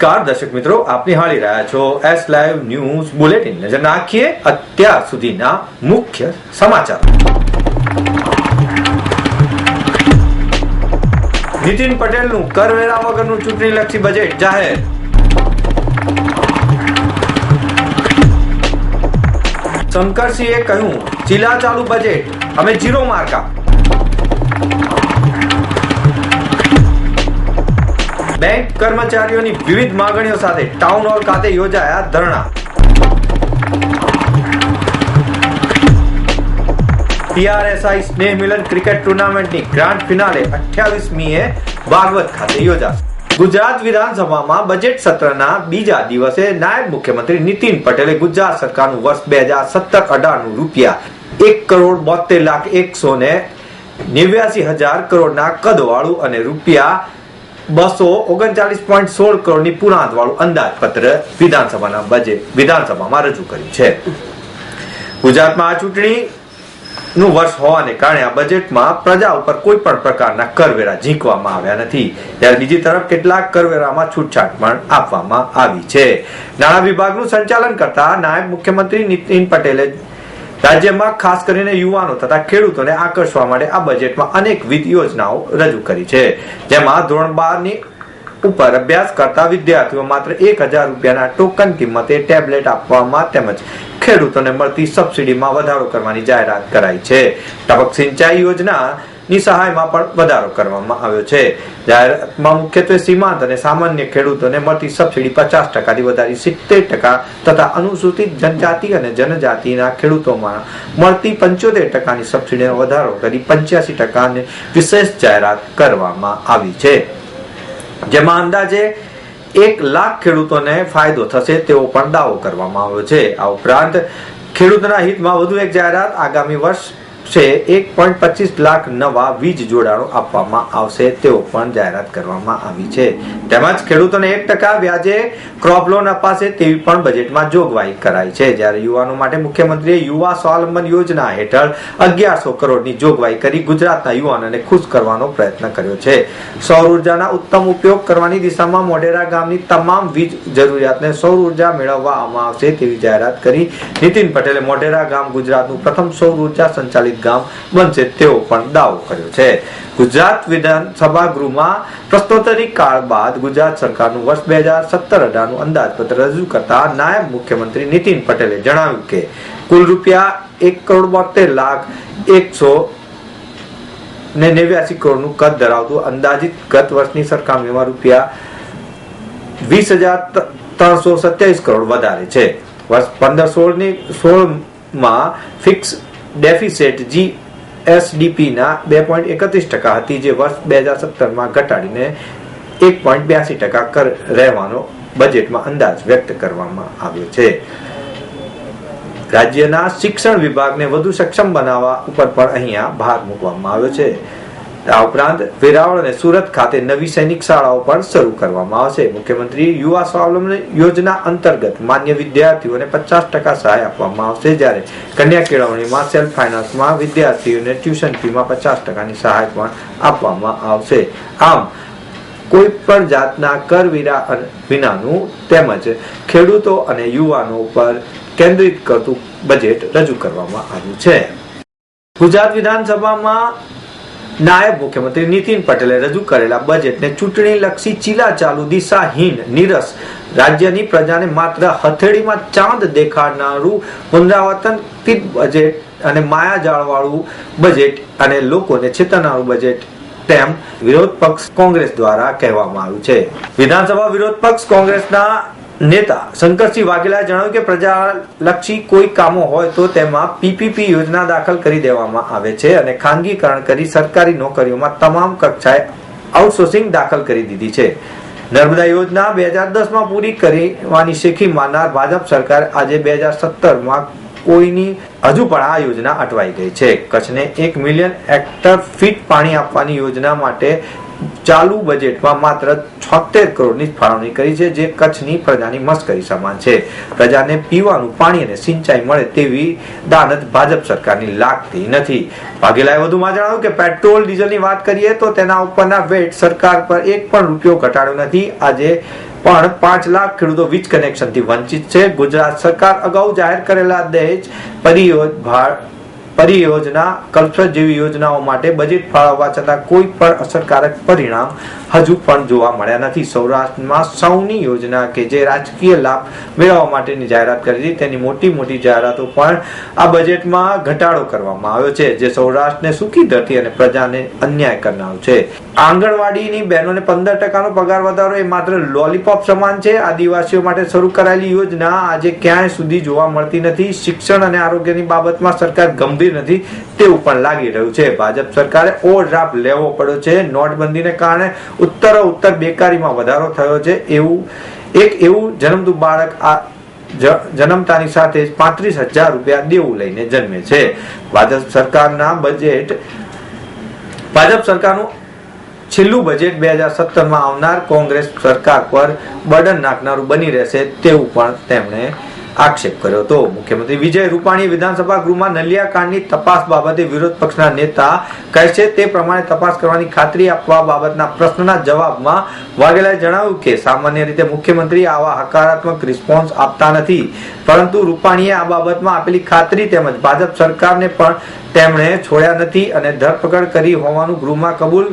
નમસ્કાર, દર્શક મિત્રો, આપ નિહાળી રહ્યા છો એસ લાઈવ ન્યૂઝ બુલેટિન નજર નાખીએ અત્યાર સુધીના મુખ્ય સમાચાર. નીતિન પટેલનું કરવેરા વગરનું ચૂંટણીલક્ષી બજેટ જાહેર. શંકરસિંહે કહ્યું, ચીલા ચાલુ બજેટ અમે જીરો માર્કા બેંક કર્મચારીઓની વિવિધ માંગણીઓ સાથે ટાઉન હોલ ખાતે યોજાયા ધરણા. ટીઆરએસઆઈ સ્નેહ મિલન ક્રિકેટ ટુર્નામેન્ટની ગ્રાન્ડ ફિનાલે 28 મીએ ભાગવત ખાતે યોજાશે. ગુજરાત વિધાનસભામાં બજેટ સત્રના બીજા દિવસે નાયબ મુખ્યમંત્રી નીતિન પટેલે ગુજરાત સરકારનું વર્ષ બે હજાર સત્તર અઢારનું રૂપિયા એક કરોડ બોતેર લાખ એકસો ને નેવ્યાસી હજાર કરોડના કદવાળું અને રૂપિયા બસો ઓગણચાલીસ પોઈન્ટ સોળ કરોડની પુરાંત વાળું અંદાજપત્ર વિધાનસભાના બજેટ વિધાનસભામાં રજૂ કર્યું છે. ગુજરાતમાં આ ચૂંટણી નું વર્ષ હોવાને કારણે આ બજેટમાં પ્રજા ઉપર કોઈ પણ પ્રકારના કરવેરા ઝીંકવામાં આવ્યા નથી. ત્યારે બીજી તરફ કેટલાક કરવેરામાં છૂટછાટ પણ આપવામાં આવી છે. નાણાં વિભાગનું સંચાલન કરતા નાયબ મુખ્યમંત્રી નીતિન પટેલે રાજ્યમાં ખાસ કરીને યુવાનો તથા ખેડૂતોને આકર્ષવા માટે આ બજેટમાં અનેકવિધ યોજનાઓ રજૂ કરી છે. જેમાં ધોરણ બારની ઉપર અભ્યાસ કરતા વિદ્યાર્થીઓ માત્ર એક હજાર રૂપિયાના ટોકન કિંમતે ટેબ્લેટ આપવામાં તેમજ ખેડૂતોને મળતી સબસિડીમાં વધારો કરવાની જાહેરાત કરાઈ છે. ટપક સિંચાઈ યોજના ની સહાયમાં પણ વધારો કરવામાં આવ્યો છે. જાહેરાતમાં મુખ્યત્વે સીમાંત અને સામાન્ય ખેડૂતોને મળતી સબસિડી પચાસ ટકાથી વધારી સિત્તેર ટકા તથા અનુસૂચિત જનજાતિ અને જનજાતિના ખેડૂતોમાં મળતી પંચોતેર ટકાની સબસિડીનો વધારો કરી પંચ્યાસી ટકાની વિશેષ જાહેરાત કરવામાં આવી છે. જેમાં અંદાજે એક લાખ ખેડૂતોને ફાયદો થશે તેવો પણ દાવો કરવામાં આવ્યો છે. આ ઉપરાંત ખેડૂતોના હિતમાં વધુ એક જાહેરાત આગામી વર્ષ છે. એક પોઈન્ટ પચીસ લાખ નવા વીજ જોડાણો આપવામાં આવશે. તેવો પણ જાહેરાત કરવામાં આવી છે. તેમજ ખેડૂતોને એક ટકા વ્યાજે ક્રોપ લોન અપાશે તેવી પણ બજેટમાં જોગવાઈ કરાઈ છે. જ્યારે યુવાનો માટે મુખ્યમંત્રીએ યુવા સ્વાવલંબન યોજના હેઠળ અગિયારસો કરોડની જોગવાઈ કરી ગુજરાતના યુવાનોને ખુશ કરવાનો પ્રયત્ન કર્યો છે. સૌર ઉર્જાના ઉત્તમ ઉપયોગ કરવાની દિશામાં મોઢેરા ગામની તમામ વીજ જરૂરિયાતને સૌર ઊર્જા મેળવવામાં આવશે તેવી જાહેરાત કરી. નીતિન પટેલે મોઢેરા ગામ ગુજરાતનું પ્રથમ સૌર ઊર્જા સંચાલિત ગામ બનશે તેવો પણ દાવો કર્યો છે. ગુજરાત વિધાનસભા ગૃહમાં પ્રશ્નોત્તરી કાળ બાદ ગુજરાત સરકારનું વર્ષ બે હજાર સત્તર અઢારનું અંદાજપત્ર રજૂ કરતા નાયબ મુખ્યમંત્રી નીતિન પટેલે જણાવ્યું કે કુલ રૂપિયા એક કરોડ બોતેર લાખ એકસો ને નેવ્યાસી કરોડનું કદ ધરાવતું અંદાજિત ગત વર્ષની સરખામણીમાં રૂપિયા વીસ હજાર ત્રણસો સત્યાવીસ કરોડ વધારે છે. વર્ષ પંદર સોળની સોળ ફિક્સ ડેફિસિટ જી એસડીપીના બે પોઈન્ટ એકત્રીસ ટકા હતી, જે વર્ષ બે હજાર સત્તરમાં ઘટાડીને એક પોઈન્ટ બ્યાસી ટકા કર રહેવાનો બજેટમાં અંદાજ વ્યક્ત કરવામાં આવ્યો છે. રાજ્યના શિક્ષણ વિભાગને વધુ સક્ષમ બનાવવા ઉપર પણ અહીંયા ભાર મૂકવામાં આવ્યો છે. આ ઉપરાંત વેરાવળ અને સુરત ખાતે નવી સૈનિક શાળાઓ પણ શરૂ કરવામાં આવશે. મુખ્યમંત્રી યુવા સ્વાવલંબન યોજના અંતર્ગત માન્ય વિદ્યાર્થીઓને પચાસ ટકા સહાય આપવામાં આવશે. જ્યારે કન્યા કેળવણીમાં સેલ્ફ ફાઇનાન્સમાં વિદ્યાર્થીઓને ટ્યુશન ફીમાં પચાસ ટકાની સહાય પણ આપવામાં આવશે. આમ, કોઈ પણ જાતના કરવેરા વિનાનું તેમજ ખેડૂતો અને યુવાનો પર કેન્દ્રિત કરતું બજેટ રજૂ કરવામાં આવ્યું છે. ગુજરાત વિધાનસભામાં નાયબ મુખ્યમંત્રી નીતિન પટેલે રજૂ કરેલા બજેટને ચૂંટણી લક્ષી ચીલા ચાલુ દિશાહીન નીરસ. રાજ્યની પ્રજાને માત્ર હથેળીમાં ચાંદ દેખાડનારું પુનરાવર્તન બજેટ અને માયાજાળવાળું બજેટ અને લોકોને છેતરનારું બજેટ તેમ વિરોધ પક્ષ કોંગ્રેસ દ્વારા કહેવામાં આવ્યું છે. વિધાનસભા વિરોધ પક્ષ કોંગ્રેસના નેતા શંકરસિંહ વાઘેલાએ જણાવ્યું કે પ્રજાલક્ષી કોઈ કામો હોય તો તેમાં પીપીપી યોજના દાખલ કરી દેવામાં આવે છે અને ખાનગીકરણ કરી સરકારી નોકરીઓમાં તમામ કક્ષાએ આઉટસોર્સિંગ દાખલ કરી દીધી છે. નર્મદા યોજના બે હજાર દસમાં પૂરી કરવાની શેખી માનનાર ભાજપ સરકાર આજે બે હજાર સત્તરમાં કોઈની હજુ પણ આ યોજના અટવાઈ ગઈ છે. કચ્છને એક મિલિયન હેક્ટર ફીટ પાણી આપવાની યોજના માટે ચાલુ બજેટમાં માત્ર છોતેર કરોડની ફાળવણી કરી છે, જે કચ્છની પ્રજાની મસ્કરી સમાન છે. પ્રજાને પીવાનું પાણી અને સિંચાઈ મળે તેવી દાનત ભાજપ સરકારની લાગતી નથી. વાઘેલાએ વધુમાં જણાવ્યું કે પેટ્રોલ, ડીઝલની વાત કરીએ તો તેના ઉપરના વેટ સરકાર પર એક પણ રૂપિયો ઘટાડ્યો નથી. આજે પણ પાંચ લાખ ખેડૂતો વીજ કનેક્શનથી વંચિત છે. ગુજરાત સરકાર અગાઉ જાહેર કરેલા દહેજ પરિયોજ ભાર પરિયોજના કલ્પસર જેવી યોજનાઓ માટે બજેટ ફાળવવા છતાં કોઈ પણ અસરકારક પરિણામ હજુ પણ જોવા મળ્યા નથી. સૌરાષ્ટ્રમાં સૌની યોજના કે જે રાજકીય લાભ મેળવવા માટેની જાહેરાત કરી હતી, તેની મોટી મોટી જાહેરાતો પણ આ બજેટમાં ઘટાડો કરવામાં આવ્યો છે, જે સૌરાષ્ટ્રને સુખી, ધરતી અને પ્રજાને અન્યાય કરનારું છે. આંગણવાડીની બહેનોને પંદર ટકાનો પગાર વધારો એ માત્ર લોલીપોપ સમાન છે. આદિવાસીઓ માટે શરૂ કરાયેલી યોજના આજે ક્યાંય સુધી જોવા મળતી નથી. શિક્ષણ અને આરોગ્યની બાબતમાં સરકાર ગંભીર નથી, તેવું પણ લાગી રહ્યું છે. ભાજપ સરકારે ઓવરડ્રાફ્ટ લેવો પડ્યો છે. નોટબંધીને કારણે ઉત્તર બેકારીમાં વધારો થયો છે. એવું, એક એવું જન્મતું બાળક આ જન્મતાની સાથે પાંત્રીસ હજાર રૂપિયા દેવું લઈને જન્મે છે. ભાજપ સરકારના બજેટ ભાજપ સરકારનું છેલ્લું બજેટ બે હજાર સત્તરમાં આવનાર કોંગ્રેસ સરકાર પર બર્ડન નાખનારું બની રહેશે તેવું પણ તેમણે આક્ષેપ કર્યો હતો. મુખ્યમંત્રી વિજય રૂપાણી વિધાનસભા ગૃહમાં નલિયા કાંડની તપાસ બાબતે વિરોધ પક્ષના નેતા કહે છે, તે પ્રમાણે તપાસ કરવાની ખાતરી આપવા બાબતના પ્રશ્નના જવાબમાં વાઘેલાએ જણાવ્યું કે, સામાન્ય રીતે મુખ્યમંત્રી આવા હકારાત્મક રિસ્પોન્સ આપતા નથી. પરંતુ રૂપાણીએ આ બાબતમાં આપેલી ખાતરી તેમજ ભાજપ સરકારને પણ તેમણે છોડ્યા નથી અને ધરપકડ કરી હોવાનું ગૃહમાં કબૂલ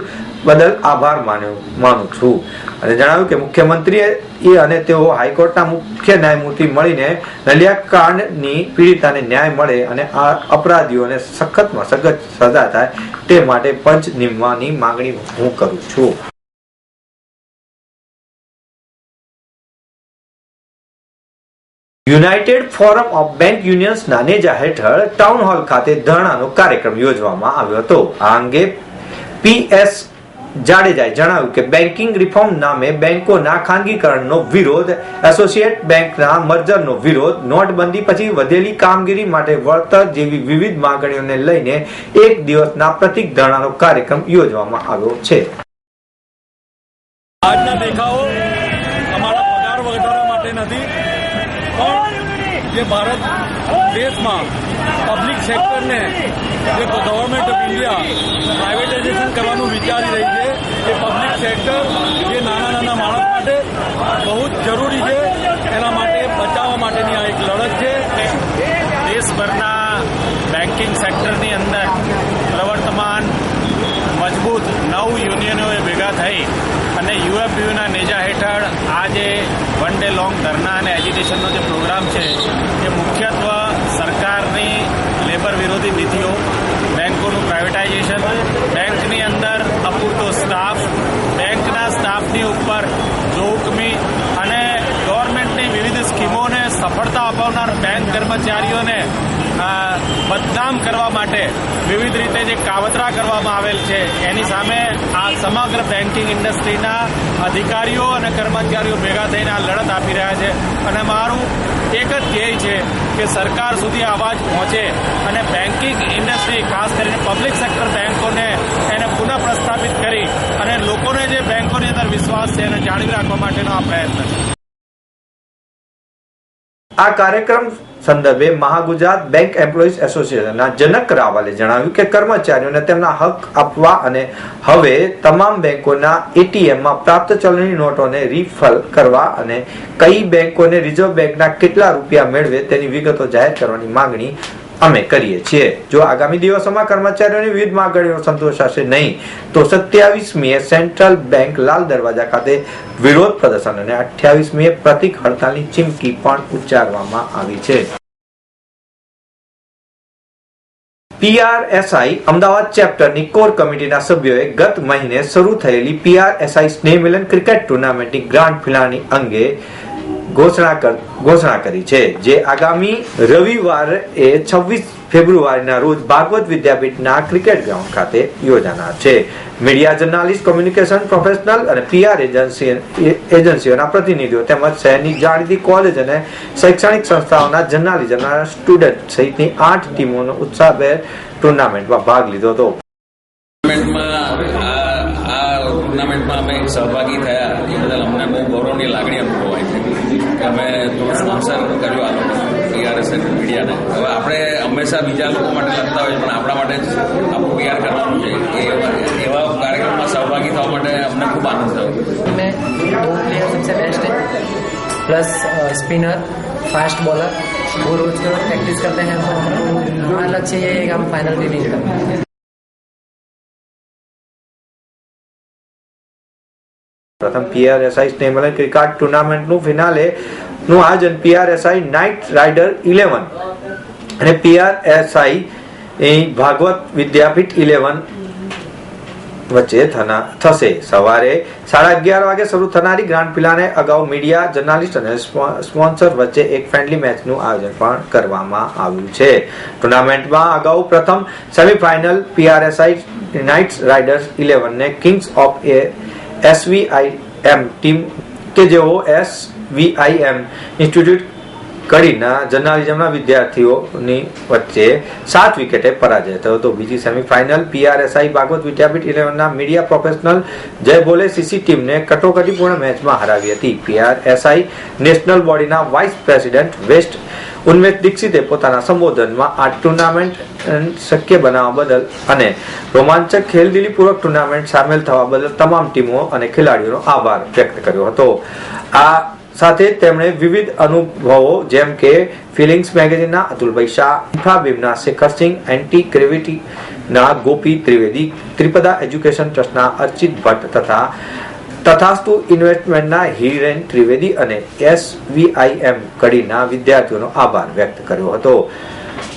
બદલ આભાર માન્યો, માનું છું. અને જણાવ્યું કે મુખ્યમંત્રીએ અને તેઓ હાઈકોર્ટના મુખ્ય ન્યાયમૂર્તિ મળીને નલિયા કાંડની પીડિતાને ન્યાય મળે અને આ અપરાધીઓને સખતમાં સખત સજા થાય તે માટે પંચ નિમવાની માંગણી હું કરું છું. યુનાઇટેડ ફોરમ ઓફ બેંક યુનિયન્સના નેજા હેઠળ ટાઉન હોલ ખાતે ધરણાનો કાર્યક્રમ યોજવામાં આવ્યો હતો. આ અંગે પીએસ જાડેજાએ જણાવ્યું કે બેન્કિંગ રિફોર્મ નામે બેંકોના ખાનગીકરણનો વિરોધ, એસોસિએટ બેંકના મર્જરનો વિરોધ, નોટબંધી પછી વધેલી કામગીરી માટે વળતર જેવી વિવિધ માંગણીઓને લઈને એક દિવસના પ્રતિક ધરણાનો કાર્યક્રમ યોજવામાં આવ્યો છે. આજના દેખાવો અમારા પગાર વધારવા માટે નથી, પણ જે ભારત દેશમાં પબ્લિક સેક્ટરને જે ગવર્મેન્ટ ઓફ ઇન્ડિયા પ્રાઇવેટાઇઝેશન કરવાનું વિચારી રહી છે, એ પબ્લિક સેક્ટર જે નાના નાના માણસ માટે બહુ જ જરૂરી છે, એના માટે બચાવવા માટેની આ એક લડત છે. દેશભરના બેન્કિંગ સેક્ટરની અંદર પ્રવર્તમાન મજબૂત નવ યુનિયનોએ ભેગા થઈ અને યુએફયુના નેજા હેઠળ આ જે વન ડે લોંગ ધરના અને એજ્યુકેશનનો જે પ્રોગ્રામ છે, એ મુખ્યત્વે સરકારની લેબર વિરોધી નીતિઓ બેન્કોનું પ્રાઇવેટાઇઝેશન બેંકની અંદર અપૂરતો સ્ટાફ બેંકના સ્ટાફની ઉપર જોખમી અને ગવર્મેન્ટની વિવિધ સ્કીમોને સફળતા અપાવનાર બેંક કર્મચારીઓને બદનામ કરવા માટે વિવિધ રીતે જે કાવતરા કરવામાં આવેલ છે, એની સામે આ સમગ્ર બેન્કિંગ ઇન્ડસ્ટ્રીના અધિકારીઓ અને કર્મચારીઓ ભેગા થઈને આ લડત આપી રહ્યા છે. અને મારું એક જ ધ્યેય છે કે સરકાર સુધી અવાજ પહોંચે અને બેન્કિંગ ઇન્ડસ્ટ્રી ખાસ કરીને પબ્લિક સેક્ટર બેન્કોને એને પુનઃ પ્રસ્થાપિત કરી અને લોકોને જે બેન્કોની અંદર વિશ્વાસ છે એને જાળવી રાખવા માટેનો આ પ્રયત્ન છે. આ કાર્યક્રમ સંદર્ભે મહાગુજરાત બેંક એમ્પ્લોઈઝ એસોસિએશનના જનક રાવલે જણાવ્યું કે કર્મચારીઓને તેમના હક આપવા અને હવે તમામ બેંકોના એટીએમમાં પ્રાપ્ત ચલણી નોટોને રિફલ કરવા અને કઈ બેંકોને રિઝર્વ બેંકના કેટલા રૂપિયા મેળવે તેની વિગતો જાહેર કરવાની માંગણી અમે કરીએ છીએ. જો આગામી દિવસોમાં કર્મચારીઓની વિવિધ માંગણીઓ સંતોષાશે નહીં, તો સત્યાવીસમીએ સેન્ટ્રલ બેંક લાલ દરવાજા ખાતે વિરોધ પ્રદર્શન અને અઠ્યાવીસમીએ પ્રતિક હડતાલની ચીમકી પણ ઉચ્ચારવામાં આવી છે. પીઆરએસઆઈ અમદાવાદ ચેપ્ટરની કોર કમિટીના સભ્યોએ ગત મહિને શરૂ થયેલી પીઆરએસઆઈ સ્નેહ મિલન ક્રિકેટ ટુર્નામેન્ટની ગ્રાન્ડ ફિનાલી અંગે ઘોષણા ઘોષણા કરી છે. જે આગામી રવિવારે છવ્વીસ ફેબ્રુઆરીના રોજ ભાગવત વિદ્યાપીઠના ક્રિકેટ ગ્રાઉન્ડ ખાતે યોજાનાર છે. મીડિયા જર્નાલિસ્ટ, કોમ્યુનિકેશન પ્રોફેશનલ અને પીઆર એજન્સી, એજન્સીઓના પ્રતિનિધિઓ તેમજ શહેરની જાણીતી કોલેજ અને શૈક્ષણિક સંસ્થાઓના જર્નાલિઝમના સ્ટુડન્ટ સહિતની આઠ ટીમોનો ઉત્સાહભેર ટુર્નામેન્ટમાં ભાગ લીધો હતો. ટુર્નામેન્ટમાં અમે સહભાગી થયા. એ બદલ અમને બહુ ગૌરવની લાગણી કે અમે થોડું સ્પોન્સર કર્યું આ લોકો પીઆરએસ મીડિયાને હવે આપણે હંમેશા બીજા લોકો માટે લખતા હોય પણ આપણા માટે જ આપણું પીઆર કરવાનું છે એ એવા કાર્યક્રમમાં સહભાગી થવા માટે અમને ખૂબ आनंद थयो में दो प्लेयर सबसे बेस्ट है प्लस स्पिनर फास्ट बॉलर वो रोज के रोज प्रैक्टिस करते हैं तो हमको हमारा लक्ष्य ये है कि हम फाइनल भी रीच करें પ્રથમ પીઆરએસઆઈ સ્નેહમલન ક્રિકેટ ટુર્નામેન્ટનું ફિનાલે નું આયોજન પીઆરએસઆઈ નાઇટ રાઇડર ઇલેવન અને પીઆરએસઆઈ ભાગવત વિદ્યાપીઠ ઇલેવન વચ્ચે થશે. સવારે સાડા અગિયાર વાગે શરૂ થનારી ગ્રાન્ડ પિલાને અગાઉ મીડિયા, જર્નાલિસ્ટ અને સ્પોન્સર વચ્ચે એક ફ્રેન્ડલી મેચનું આયોજન પણ કરવામાં આવ્યું છે. ટુર્નામેન્ટમાં અગાઉ પ્રથમ સેમીફાઇનલ પીઆરએસઆઈ નાઇટ્સ રાઇડર્સ ઇલેવનને kings of A SVIM team કે જેઓ એસવીઆઈએમ ઇન્સ્ટિટ્યૂટ કડીના જર્નાલિઝમના વિદ્યાર્થીઓની વચ્ચે સાત વિકેટે પરાજય થયો હતો. બીજી સેમીફાઇનલ પીઆરએસઆઈ ભાગવત વિદ્યાપીઠ ઇલેવનના media professional Jai Bole CC ટીમને કટોકટીપૂર્ણ મેચમાં હરાવી હતી. પીઆરએસઆઈ નેશનલ બોડીના વાઇસ પ્રેસિડેન્ટ વેસ્ટ ઉન્મેષ દીક્ષિતે પોતાના સંબોધનમાં આ ટુર્નામેન્ટ શક્ય બનાવવા બદલ અને રોમાંચક ખેલદિલીપૂર્વક ટુર્નામેન્ટ સામેલ થવા બદલ તમામ ટીમો અને ખેલાડીઓનો આભાર વ્યક્ત કર્યો હતો. આ સાથે તેમણે વિવિધ અનુભવો, જેમ કે ફિલિંગ્સ મેગેઝિનના અતુલભાઈ શાહ ઇન્ફાબીમના શેખરસિંહ એન્ટી ગ્રેવિટીના ગોપી ત્રિવેદી, ત્રિપદા એજ્યુકેશન ટ્રસ્ટના અર્ચિત ભટ્ટ તથા તથાસ્તુ ઇન્વેસ્ટમેન્ટના હિરેન ત્રિવેદી અને એસવીઆઈએમ કડીના વિદ્યાર્થીઓનો આભાર વ્યક્ત કર્યો હતો.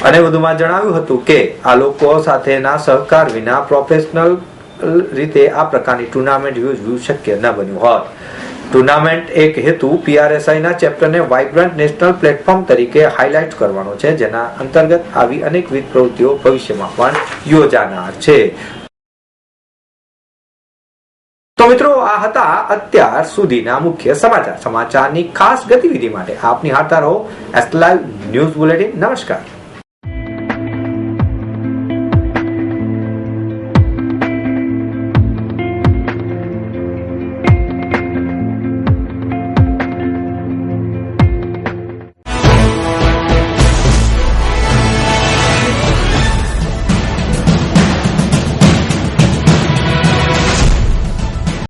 અને વધુમાં જણાવ્યું હતું કે, આ લોકો સાથેના સહકાર વિના પ્રોફેશનલ રીતે આ પ્રકારની ટુર્નામેન્ટ યોજવું શક્ય ન બન્યું હોત. ટુર્નામેન્ટ એક હેતુ પીઆરએસઆઈના ચેપ્ટરને વાઇબ્રન્ટ નેશનલ પ્લેટફોર્મ તરીકે હાઇલાઇટ કરવાનો છે, જેના અંતર્ગત આવી અનેકવિધ પ્રવૃત્તિઓ ભવિષ્યમાં પણ યોજાનાર છે. તો મિત્રો, આ હતા અત્યાર સુધીના મુખ્ય સમાચાર. સમાચારની ખાસ ગતિવિધિ માટે આપની નિહાળતા રહો એસ લાઈવ ન્યૂઝ બુલેટિન. નમસ્કાર.